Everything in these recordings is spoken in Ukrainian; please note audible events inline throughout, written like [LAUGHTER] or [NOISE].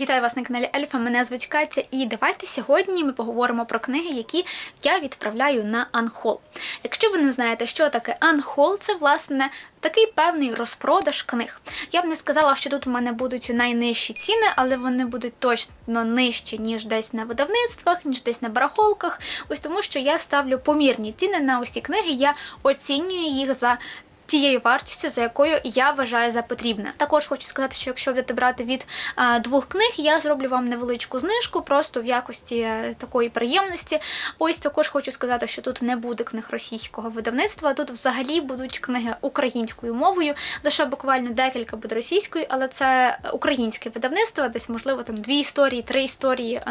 Вітаю вас на каналі Ельфа. Мене звуть Катя, і давайте сьогодні ми поговоримо про книги, які я відправляю на Анхол. Якщо ви не знаєте, що таке Анхол, це власне такий певний розпродаж книг. Я б не сказала, що тут у мене будуть найнижчі ціни, але вони будуть точно нижчі, ніж десь на видавництвах, ніж десь на барахолках. Ось тому, що я ставлю помірні ціни на усі книги. Я оцінюю їх за тією вартістю, за якою я вважаю за потрібне. Також хочу сказати, що якщо будете брати від а, двох книг, я зроблю вам невеличку знижку, просто в якості е, такої приємності. Ось також хочу сказати, що тут не буде книг російського видавництва. Тут взагалі будуть книги українською мовою. Лише буквально декілька буде російською, але це українське видавництво, десь можливо там дві історії, три історії.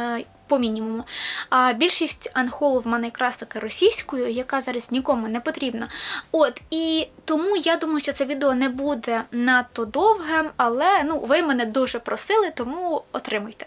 По мінімуму. А більшість анхолу в мене якраз таки російською, яка зараз нікому не потрібна. От і тому я думаю, що це відео не буде надто довгим, але ну ви мене дуже просили, тому отримуйте.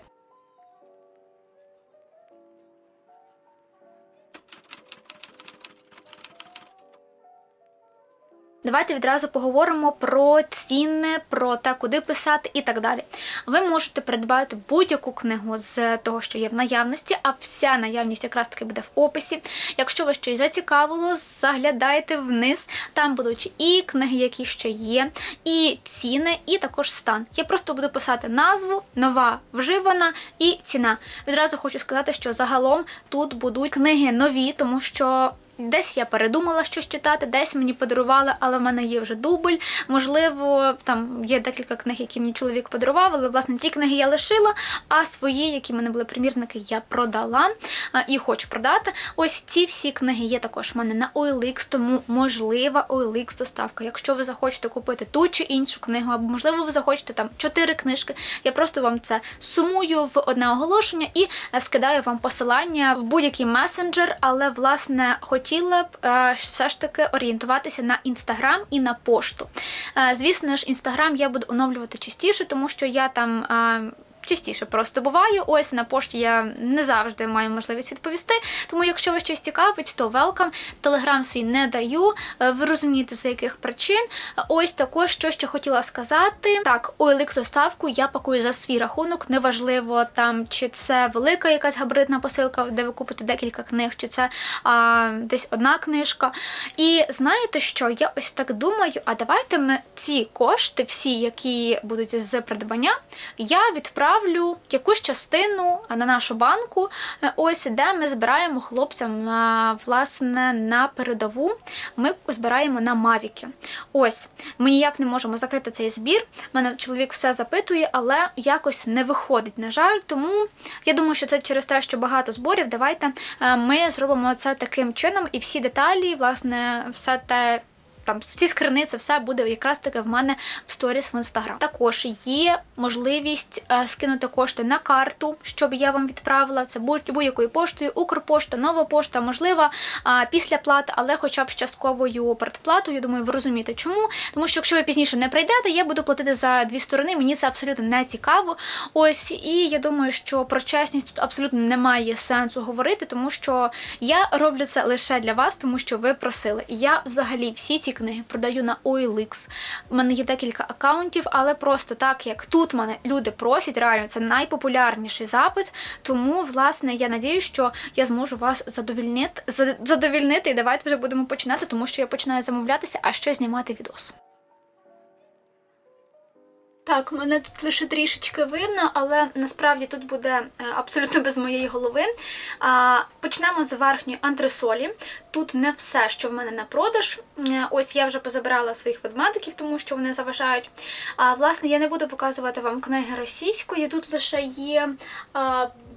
Давайте відразу поговоримо про ціни, про те, куди писати і так далі. Ви можете придбати будь-яку книгу з того, що є в наявності, а вся наявність якраз таки буде в описі. Якщо вас щось зацікавило, заглядайте вниз. Там будуть і книги, які ще є, і ціни, і також стан. Я просто буду писати назву, нова вживана і ціна. Відразу хочу сказати, що загалом тут будуть книги нові, тому що. Десь я передумала щось читати, десь мені подарували, але в мене є вже дубль. Можливо, там є декілька книг, які мені чоловік подарував, але власне ті книги я лишила, а свої, які в мене були примірники, я продала і хочу продати. Ось ці всі книги є також в мене на OLX, тому можлива OLX доставка. Якщо ви захочете купити ту чи іншу книгу, або можливо ви захочете там чотири книжки, я просто вам це сумую в одне оголошення і е, скидаю вам посилання в будь-який месенджер, але власне хотіла б е, все ж таки орієнтуватися на інстаграм і на пошту. Е, звісно ж, інстаграм я буду оновлювати частіше, тому що я там. Частіше просто буваю. Ось на пошті я не завжди маю можливість відповісти. Тому, якщо вас щось цікавить, то велкам. Телеграм свій не даю. Е, Ви розумієте, за яких причин. Ось також що ще хотіла сказати. Так, OLX доставку я пакую за свій рахунок. Неважливо там, чи це велика якась габаритна посилка, де ви купите декілька книг, чи це а, десь одна книжка. І знаєте що? Я ось так думаю, а давайте ми ці кошти, всі, які будуть з придбання, я відправлю якусь частину на нашу банку, е, ось де ми збираємо хлопцям на, власне на передову. Ми збираємо на Мавіки. Ось ми ніяк не можемо закрити цей збір. Мене чоловік все запитує, але якось не виходить. На жаль, тому я думаю, що це через те, що багато зборів. Давайте е, ми зробимо це таким чином, і всі деталі, власне, все те там всі скрини, це все буде якраз таки в мене в сторіс в інстаграм. Також є можливість е, скинути кошти на карту, щоб я вам відправила. Це будь- будь-якою поштою, Укрпошта, нова пошта, можливо, після плати, але хоча б з частковою передплатою. Думаю, ви розумієте, чому? Тому що якщо ви пізніше не прийдете, я буду платити за дві сторони. Мені це абсолютно не цікаво. Ось і я думаю, що про чесність тут абсолютно немає сенсу говорити, тому що я роблю це лише для вас, тому що ви просили. І я взагалі всі ці книги продаю на OLX. У мене є декілька акаунтів, але просто так як тут мене люди просять, реально це найпопулярніший запит. Тому, власне, я надію, що я зможу вас задовільнити, задовільнити. І давайте вже будемо починати, тому що я починаю замовлятися, а ще знімати відос. Так, мене тут лише трішечки видно, але насправді тут буде е, абсолютно без моєї голови. Почнемо з верхньої антресолі. Тут не все, що в мене на продаж. Ось я вже позабирала своїх ведмедиків, тому що вони заважають. А власне, я не буду показувати вам книги російської. Тут лише є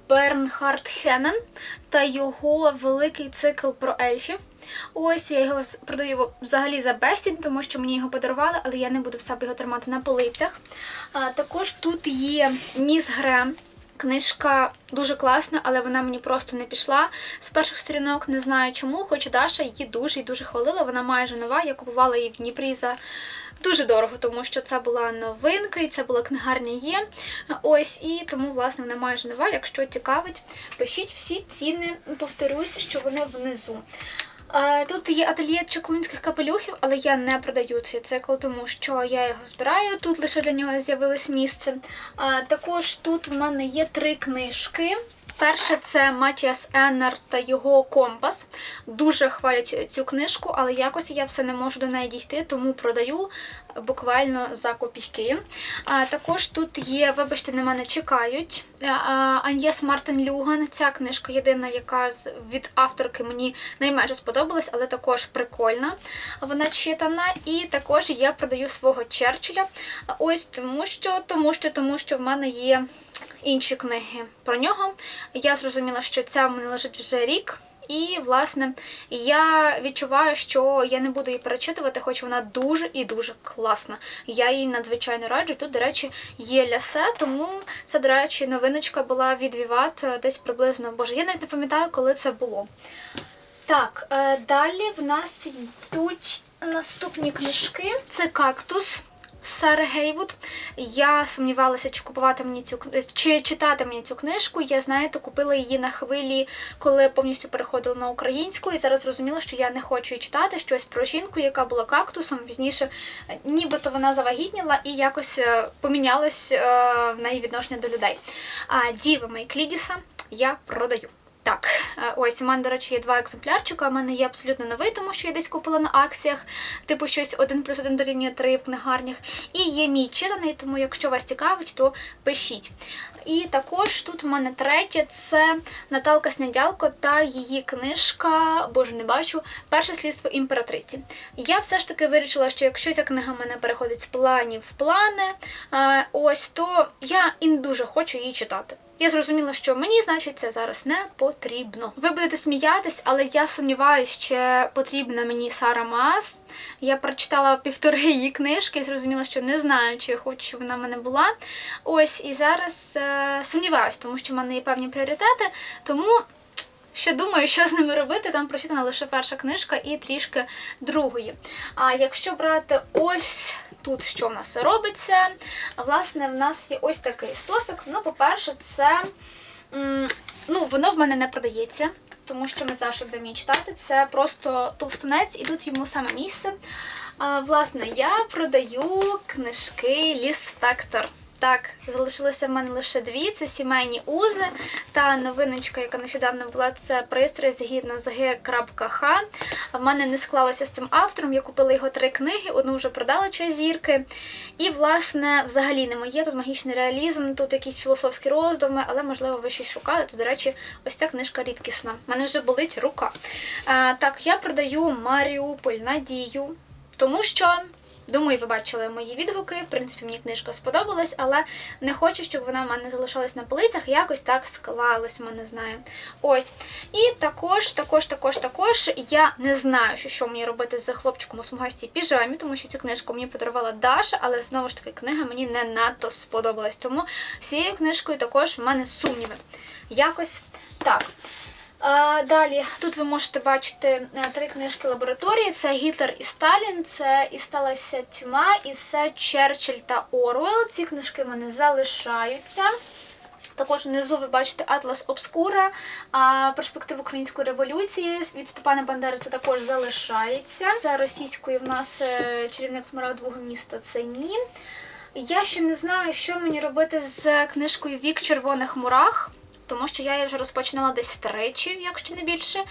Бернхард Хеннен та його великий цикл про ельфів. Ось я його продаю взагалі за безцінь, тому що мені його подарували, але я не буду в себе його тримати на полицях. А, також тут є Міс Грем. Книжка дуже класна, але вона мені просто не пішла. З перших сторінок не знаю чому, хоч Даша її дуже і дуже хвалила. Вона майже нова. Я купувала її в Дніпрі за дуже дорого, тому що це була новинка і це була книгарня є. Ось і тому, власне, вона майже нова. Якщо цікавить, пишіть всі ціни, повторюсь, що вони внизу. Тут є ательє чаклунських капелюхів, але я не продаю цей цикл, тому що я його збираю. Тут лише для нього з'явилось місце. Також тут в мене є три книжки. Перше це Матіас Еннер та його компас. Дуже хвалять цю книжку, але якось я все не можу до неї дійти, тому продаю буквально за копійки. А, також тут є, вибачте, на мене чекають. А, Аньєс Мартин Люган. Ця книжка єдина, яка від авторки мені найменше сподобалась, але також прикольна. Вона читана. І також я продаю свого Черчилля. Ось тому що, тому що, тому що в мене є інші книги про нього. Я зрозуміла, що ця в мене лежить вже рік. І, власне, я відчуваю, що я не буду її перечитувати, хоч вона дуже і дуже класна. Я її надзвичайно раджу. Тут, до речі, є лясе, тому це, до речі, новиночка була від Віват е, десь приблизно. Боже, я навіть не пам'ятаю, коли це було. Так, е, далі в нас йдуть наступні книжки. Це кактус. Сари Гейвуд. Я сумнівалася, чи купувати мені цю чи читати мені цю книжку. Я знаєте, купила її на хвилі, коли повністю переходила на українську, і зараз зрозуміла, що я не хочу її читати щось про жінку, яка була кактусом. Пізніше, е, нібито вона завагітніла і якось е, помінялось е, в неї відношення до людей. А Діва Мейклідіса я продаю. Так, е, ось у мене, до речі, є два екземплярчика. У мене є абсолютно новий, тому що я десь купила на акціях, типу щось 1 плюс 1 дорівнює 3 в книгарнях. І є мій читаний, тому якщо вас цікавить, то пишіть. І також тут в мене третє це Наталка Снядялко та її книжка, боже, не бачу, Перше слідство імператриці. Я все ж таки вирішила, що якщо ця книга мене переходить з планів в плани, е, ось то я і не дуже хочу її читати. Я зрозуміла, що мені, значить, це зараз не потрібно. Ви будете сміятись, але я сумніваюся, що потрібна мені Сара Маас. Я прочитала півтори її книжки і зрозуміла, що не знаю, чи я хочу, щоб вона в мене була. Ось і зараз е, сумніваюсь, тому що в мене є певні пріоритети. Тому ще думаю, що з ними робити. Там прочитана лише перша книжка і трішки другої. А якщо брати ось тут, що в нас робиться, власне, в нас є ось такий стосик. Ну, по-перше, це ну, воно в мене не продається. Тому що ми з що будемо її читати. Це просто товстунець, і тут йому саме місце. А, власне, я продаю книжки Ліс Спектр. Так, залишилося в мене лише дві: це сімейні узи та новиночка, яка нещодавно була, це пристрій згідно з Г.Х. В мене не склалося з цим автором. Я купила його три книги, одну вже продала час зірки. І, власне, взагалі не моє. Тут магічний реалізм, тут якісь філософські роздуми, але, можливо, ви щось шукали. То, до речі, ось ця книжка рідкісна. У мене вже болить рука. А, так, я продаю Маріуполь Надію, тому що. Думаю, ви бачили мої відгуки. В принципі, мені книжка сподобалась, але не хочу, щоб вона в мене залишалась на полицях. Якось так склалось, мене знаю. Ось. І також, також, також, також я не знаю, що, мені робити з хлопчиком у смугастій піжамі, тому що цю книжку мені подарувала Даша, але знову ж таки книга мені не надто сподобалась. Тому з цією книжкою також в мене сумніви. Якось так. Далі тут ви можете бачити е, три книжки лабораторії: це Гітлер і Сталін, це і сталася тьма, і це Черчилль та Оруел. Ці книжки в мене залишаються. Також внизу ви бачите Атлас Обскура, перспектив української революції від Степана Бандери це також залишається. За російською в нас е, чарівник смарагдового міста це ні. Я ще не знаю, що мені робити з книжкою Вік червоних мурах тому що я її вже розпочинала десь тричі, якщо не більше.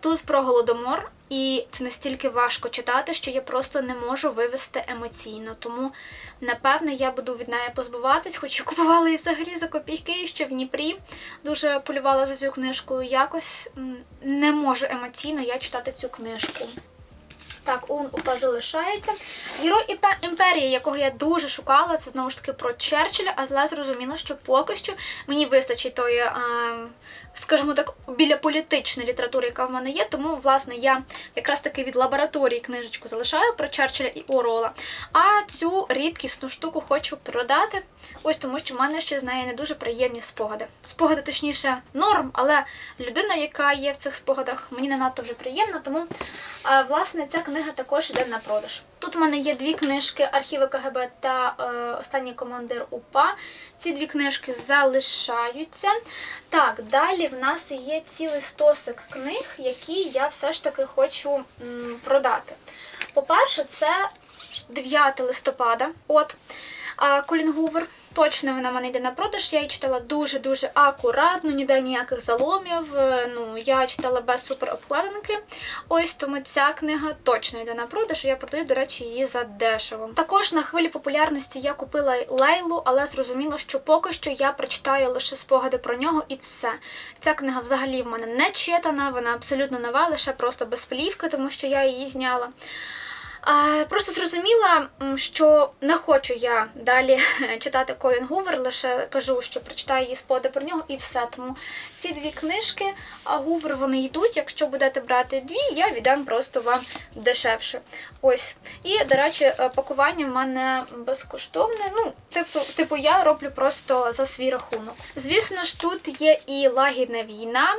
Тут про голодомор, і це настільки важко читати, що я просто не можу вивести емоційно. Тому, напевне, я буду від неї позбуватись, хоч я купувала її взагалі за копійки, ще в Дніпрі дуже полювала за цю книжку. Якось не можу емоційно я читати цю книжку. Так, он УПА залишається. Герой імперії, якого я дуже шукала, це знову ж таки про Черчилля, але зрозуміла, що поки що мені вистачить тої, е, скажімо так, біля політичної літератури, яка в мене є. Тому, власне, я якраз таки від лабораторії книжечку залишаю про Черчилля і Орола. А цю рідкісну штуку хочу продати. Ось тому, що в мене ще з неї не дуже приємні спогади. Спогади, точніше, норм, але людина, яка є в цих спогадах, мені не надто вже приємна, тому, власне, ця книга також йде на продаж. Тут в мене є дві книжки Архіви КГБ та е, Останній командир УПА. Ці дві книжки залишаються. Так, далі в нас є цілий стосик книг, які я все ж таки хочу продати. По-перше, це 9 листопада. От Колін Гувер. Точно вона в мене йде на продаж. Я її читала дуже-дуже акуратно, ніде ніяких заломів. Е, Ну, я читала без суперобкладинки. Ось тому ця книга точно йде на продаж. і Я продаю, до речі, її за дешево. Також на хвилі популярності я купила Лейлу, але зрозуміла, що поки що я прочитаю лише спогади про нього і все. Ця книга взагалі в мене не читана, вона абсолютно нова, лише просто без плівки, тому що я її зняла. Просто зрозуміла, що не хочу я далі [LAUGHS] читати Колін Гувер, лише кажу, що прочитаю її спогади про нього і все. Тому ці дві книжки, а Гувер вони йдуть. Якщо будете брати дві, я віддам просто вам дешевше. Ось. І, до речі, е, пакування в мене безкоштовне. Ну, типу, типу, я роблю просто за свій рахунок. Звісно ж, тут є і лагідна війна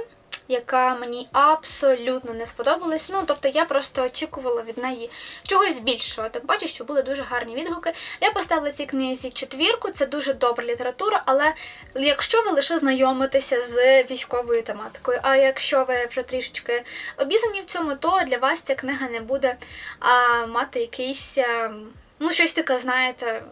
яка мені абсолютно не сподобалась. Ну, тобто я просто очікувала від неї чогось більшого. Тим паче, що були дуже гарні відгуки. Я поставила цій книзі четвірку, це дуже добра література, але якщо ви лише знайомитеся з військовою тематикою, а якщо ви вже трішечки обізнані в цьому, то для вас ця книга не буде а, мати якийсь, а, ну, щось таке, знаєте.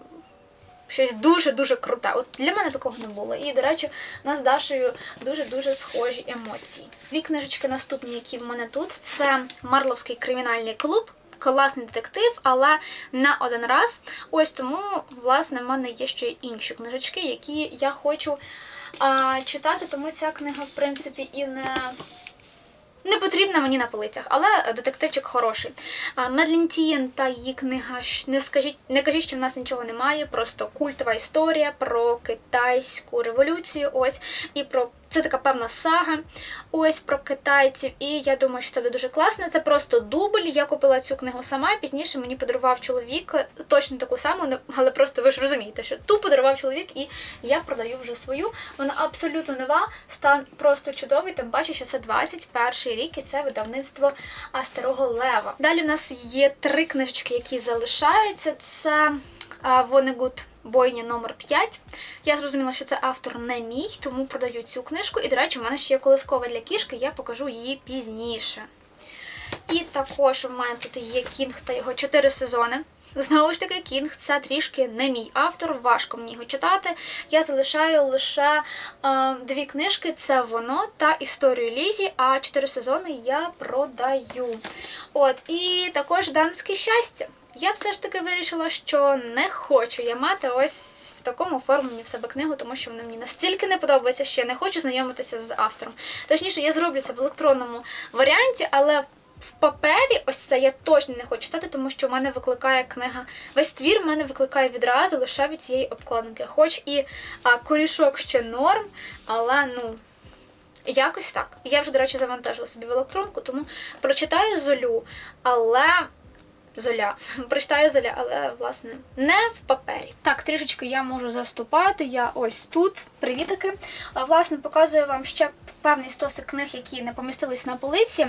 Щось дуже-дуже круте. От для мене такого не було. І, до речі, у нас з Дашею дуже-дуже схожі емоції. Дві книжечки наступні, які в мене тут, це Марловський кримінальний клуб. Класний детектив, але на один раз. Ось тому, власне, в мене є ще інші книжечки, які я хочу а, читати, тому ця книга, в принципі, і не. Не потрібна мені на полицях, але детективчик хороший. Медлін Тієн та її книга не скажіть, не кажіть, що в нас нічого немає. Просто культова історія про китайську революцію. Ось і про це така певна сага. Ось про китайців. І я думаю, що це буде дуже класно. Це просто дубль. Я купила цю книгу сама. Пізніше мені подарував чоловік точно таку саму, але просто ви ж розумієте, що ту подарував чоловік, і я продаю вже свою. Вона абсолютно нова, стан просто чудовий. Тим паче, що це 21 рік, і це видавництво Старого Лева. Далі в нас є три книжечки, які залишаються. Це Вонегут Бойня номер 5. Я зрозуміла, що це автор не мій, тому продаю цю книжку. І, до речі, в мене ще є колискова для кішки, я покажу її пізніше. І також в мене тут є Кінг та його 4 сезони. Знову ж таки, Кінг це трішки не мій автор, важко мені його читати. Я залишаю лише е, дві книжки: це воно та історію Лізі, а чотири сезони я продаю. От, і також дамське щастя. Я все ж таки вирішила, що не хочу я мати ось в такому оформленні в себе книгу, тому що вона мені настільки не подобається, що я не хочу знайомитися з автором. Точніше, я зроблю це в електронному варіанті, але в папері ось це я точно не хочу читати, тому що в мене викликає книга. Весь твір в мене викликає відразу лише від цієї обкладинки. Хоч і а, корішок ще норм, але ну. Якось так. Я вже, до речі, завантажила собі в електронку, тому прочитаю золю, але. Золя. Прочитаю золя, але власне не в папері. Так, трішечки я можу заступати. Я ось тут. Привітики. Власне, показую вам ще певний стосик книг, які не помістились на полиці.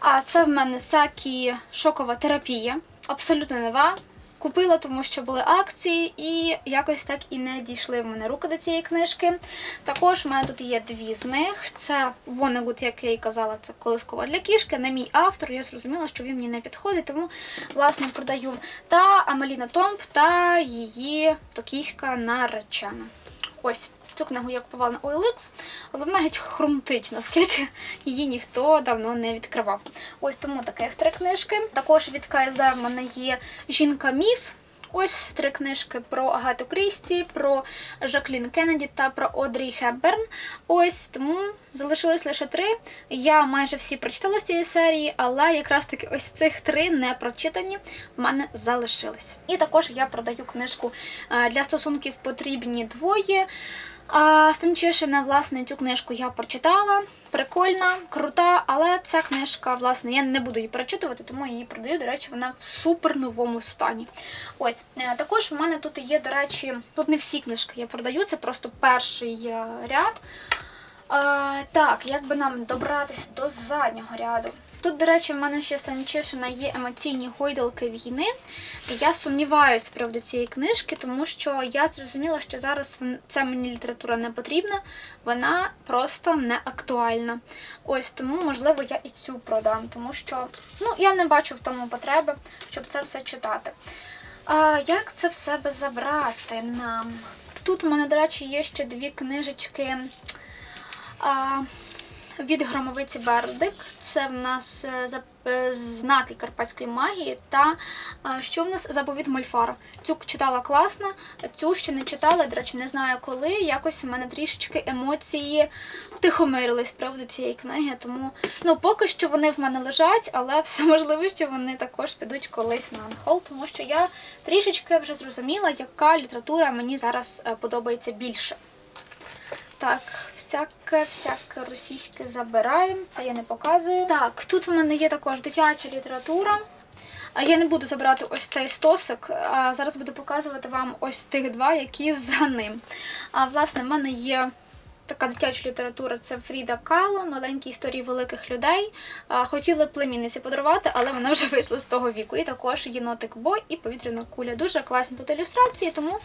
А це в мене Сакі шокова терапія. Абсолютно нова. Купила, тому що були акції, і якось так і не дійшли в мене руки до цієї книжки. Також в мене тут є дві з них. Це Вонегут, як я і казала, це колискова для кішки. Не мій автор. Я зрозуміла, що він мені не підходить, тому власне продаю. Та Амеліна Томп та її токійська наречена. Ось. Цю книгу я купувала на OLX, але вона геть хрумтить, наскільки її ніхто давно не відкривав. Ось тому таких три книжки. Також від КСД в мене є Жінка Міф. Ось три книжки про Агату Крісті, про Жаклін Кеннеді та про Одрі Хепберн. Ось тому залишилось лише три. Я майже всі прочитала з цієї серії, але якраз таки ось цих три не прочитані в мене залишились. І також я продаю книжку е, для стосунків потрібні двоє. А Станчишина, власне, цю книжку я прочитала. Прикольна, крута, але ця книжка, власне, я не буду її перечитувати, тому я її продаю. До речі, вона в супер новому стані. Ось е, також в мене тут є, до речі, тут не всі книжки я продаю, це просто перший е, ряд. А, так, як би нам добратися до заднього ряду? Тут, до речі, в мене ще Станчишина є емоційні гойдалки війни. Я сумніваюся з цієї книжки, тому що я зрозуміла, що зараз це мені література не потрібна, вона просто не актуальна. Ось тому, можливо, я і цю продам, тому що ну, я не бачу в тому потреби, щоб це все читати. А як це в себе забрати нам? Тут в мене, до речі, є ще дві книжечки. А, від громовиці Бердик. Це в нас е, е, знаки карпатської магії та е, що в нас заповіт Мольфара. Цю читала класно, цю ще не читала, до речі, не знаю коли. Якось у мене трішечки емоції втихомирились з приводу цієї книги. Тому ну поки що вони в мене лежать, але все можливо, що вони також підуть колись на анхол, тому що я трішечки вже зрозуміла, яка література мені зараз подобається більше. Так, всяке, всяке російське забираємо, це я не показую. Так, тут в мене є також дитяча література. Я не буду забирати ось цей стосик, а зараз буду показувати вам ось тих два, які за ним. А власне, в мене є така дитяча література, це Фріда Кало, маленькі історії великих людей. Хотіла племінниці подарувати, але вона вже вийшла з того віку. І також єнотик Бой і повітряна куля. Дуже класні тут ілюстрації, тому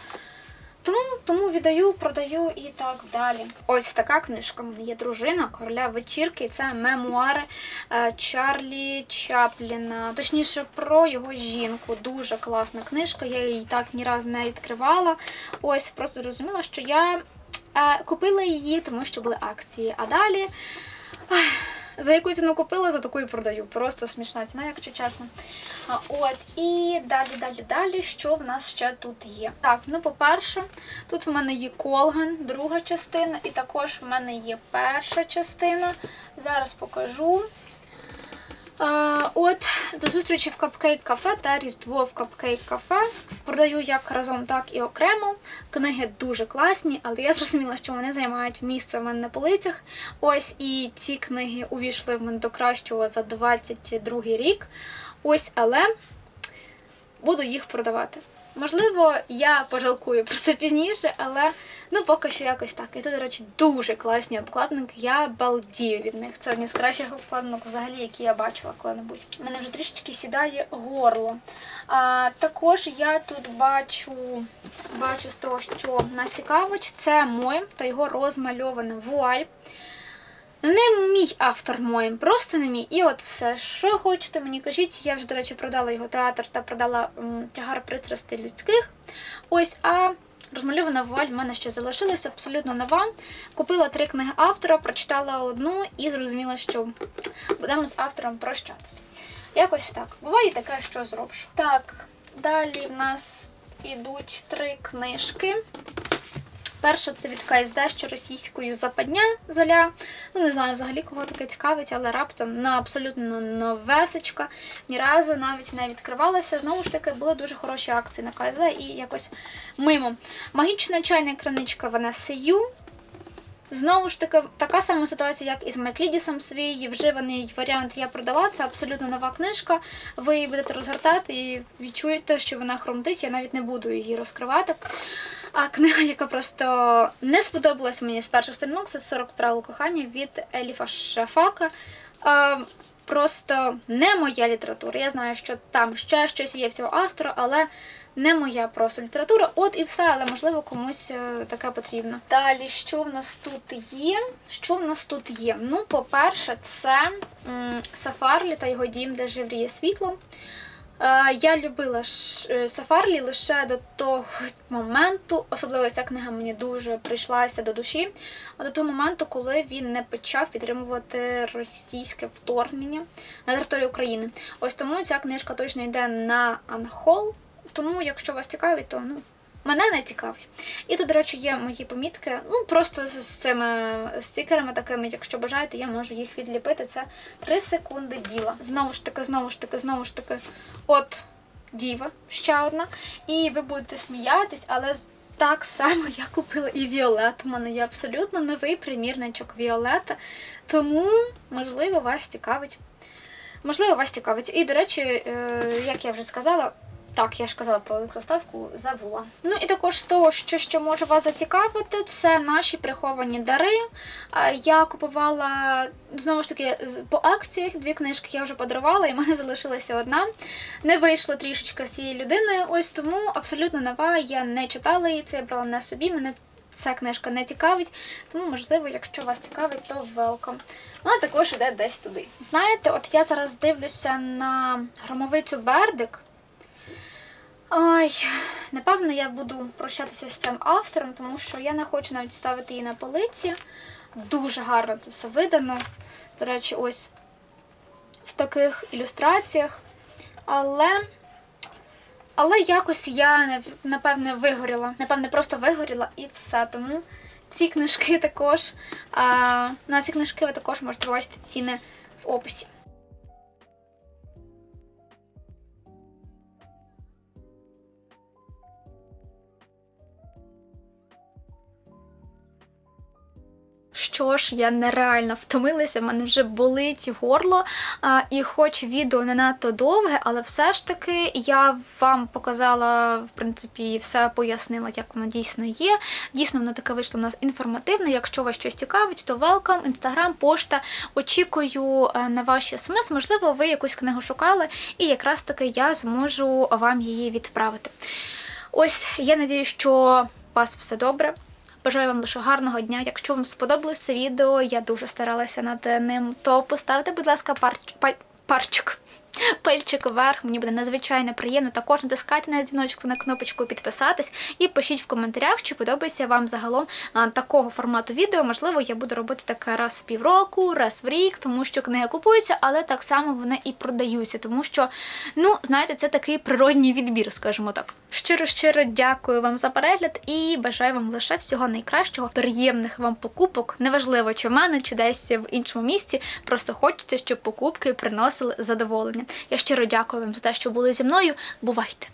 тому, тому віддаю, продаю і так далі. Ось така книжка. Є дружина короля вечірки. Це мемуари е, Чарлі Чапліна. Точніше, про його жінку. Дуже класна книжка. Я її так ні разу не відкривала. Ось просто зрозуміла, що я е, купила її, тому що були акції. А далі. За яку ціну купила, за таку і продаю. Просто смішна ціна, якщо чесно. От, і далі, далі, далі, що в нас ще тут є? Так, ну по-перше, тут в мене є Колган, друга частина, і також в мене є перша частина. Зараз покажу. От, до зустрічі в Капкейк кафе та Різдво в Капкейк кафе. Продаю як разом, так і окремо. Книги дуже класні, але я зрозуміла, що вони займають місце в мене на полицях. Ось і ці книги увійшли в мене до кращого за 22 рік. Ось, але буду їх продавати. Можливо, я пожалкую про це пізніше, але ну поки що якось так. І тут, до речі, дуже класні обкладинки. Я балдію від них. Це одні з кращих обкладинок, взагалі, які я бачила коли-небудь. У мене вже трішечки сідає горло. А, також я тут бачу, бачу з того, що нас цікавить, це Моєм та його розмальована вуаль. Не мій автор моїм, просто не мій. І от все, що хочете, мені кажіть. Я вже, до речі, продала його театр та продала тягар пристрастей людських. Ось, а розмальована вуаль в мене ще залишилася абсолютно нова. Купила три книги автора, прочитала одну і зрозуміла, що будемо з автором прощатися. Якось так. Буває таке, що зробиш. Так, далі в нас ідуть три книжки. Перша це від КСД, що російською западня золя. Ну, не знаю взагалі, кого таке цікавить, але раптом на абсолютно новесечка. Ні разу навіть не відкривалася. Знову ж таки, були дуже хороші акції на КСД і якось мимо. Магічна чайна краничка Ванесею. Знову ж таки, така сама ситуація, як і з свій вживаний варіант я продала. Це абсолютно нова книжка. Ви її будете розгортати і відчуєте, що вона хромтить. Я навіть не буду її розкривати. А книга, яка просто не сподобалася мені з перших сторінок, це 40 правил кохання від Еліфа Шафака. Просто не моя література. Я знаю, що там ще щось є в цього автора, але не моя просто література. От і все, але можливо комусь е, таке потрібно. Далі, що в нас тут є? Що в нас тут є? Ну, по-перше, це м, Сафарлі та його дім, де живріє світло. Е, Я любила е, Сафарлі лише до того моменту, особливо ця книга мені дуже прийшлася до душі, а до того моменту, коли він не почав підтримувати російське вторгнення на територію України. Ось тому ця книжка точно йде на анхол. Тому, якщо вас цікавить, то ну. Мене не цікавить. І тут, до речі, є мої помітки. Ну, просто з цими стікерами такими, якщо бажаєте, я можу їх відліпити. Це 3 секунди діла. Знову ж таки, знову ж таки, знову ж таки. От діва, ще одна. І ви будете сміятись, але так само я купила і Віолет. У мене є абсолютно новий примірничок Віолета. Тому, можливо, вас цікавить. Можливо, вас цікавить. І, до речі, е, як я вже сказала, Так, я ж казала про електроставку, забула. Ну і також з того, що ще може вас зацікавити, це наші приховані дари. Я купувала знову ж таки по акціях дві книжки я вже подарувала, і в мене залишилася одна. Не вийшло трішечки з цією людиною, ось тому абсолютно нова. Я не читала її, це я брала на собі. Мене ця книжка не цікавить, тому можливо, якщо вас цікавить, то welcome. Вона також іде десь туди. Знаєте, от я зараз дивлюся на громовицю Бердик. Ой, напевно, я буду прощатися з цим автором, тому що я не хочу навіть ставити її на полиці. Дуже гарно це все видано. До речі, ось в таких ілюстраціях. Але. Але якось я напевне вигоріла. Напевне, просто вигоріла і все. Тому ці книжки також. А, на ці книжки ви також можете побачити ціни в описі. Що ж, я нереально втомилася, в мене вже болить горло. І хоч відео не надто довге, але все ж таки я вам показала, в принципі, все пояснила, як воно дійсно є. Дійсно, воно таке вийшло у нас інформативне. Якщо вас щось цікавить, то welcome, інстаграм, пошта. Очікую е, на ваші смс. Можливо, ви якусь книгу шукали, і якраз таки я зможу вам її відправити. Ось я надію, що у вас все добре. Бажаю вам лише гарного дня. Якщо вам сподобалось це відео, я дуже старалася над ним, то поставте, будь ласка, паль, парчик. Пальчик вверх, мені буде надзвичайно приємно. Також натискайте на дзвіночок на кнопочку підписатись і пишіть в коментарях, чи подобається вам загалом такого формату відео. Можливо, я буду робити таке раз в півроку, раз в рік, тому що книги купуються, але так само вони і продаються, тому що, ну, знаєте, це такий природній відбір, скажімо так. Щиро щиро дякую вам за перегляд і бажаю вам лише всього найкращого, приємних вам покупок. Неважливо, чи в мене, чи десь в іншому місці. Просто хочеться, щоб покупки приносили задоволення. Я щиро дякую вам за те, що були зі мною. Бувайте!